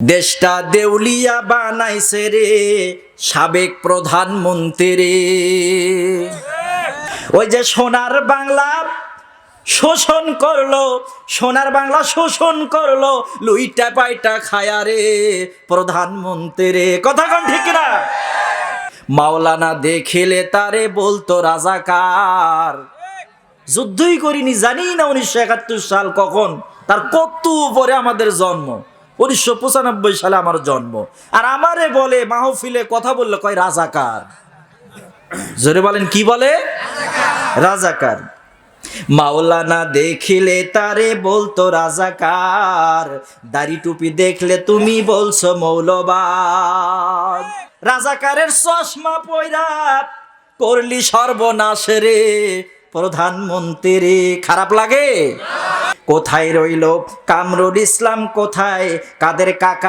দেশটা দেউলিয়া বানাইছে রে, সাবেক প্রধানমন্ত্রী রে। ওই যে সোনার বাংলা শোষণ করল, সোনার বাংলা শোষণ করল, লুইটা পাইটা খায়া রে প্রধানমন্ত্রী রে। কথা কন ঠিক না মাওলানা দেখিলে তারে বলতো রাজাকার। যুদ্ধই করিনি জানি না উনিশশো একাত্তর সাল কখন, তার কত উপরে আমাদের জন্ম। উনিশশো পঁচানব্বই সালে আমার জন্ম। আর আমারে বলে, মাহফিলে কথা বললে কয়, রাজাকার। জোরে বলেন, কি বলে? রাজাকার। মাওলানা দেখিলে তারে বলতো রাজাকার, দাড়ি টুপি দেখলে তুমি বলছো মৌলবাদ। রাজাকারের চশমা পয়রা করলি সর্বনাশ রে, প্রধানমন্ত্রী খারাপ লাগে? কোথায় রইল কামরুল ইসলাম কোথায়? কাদের কাকা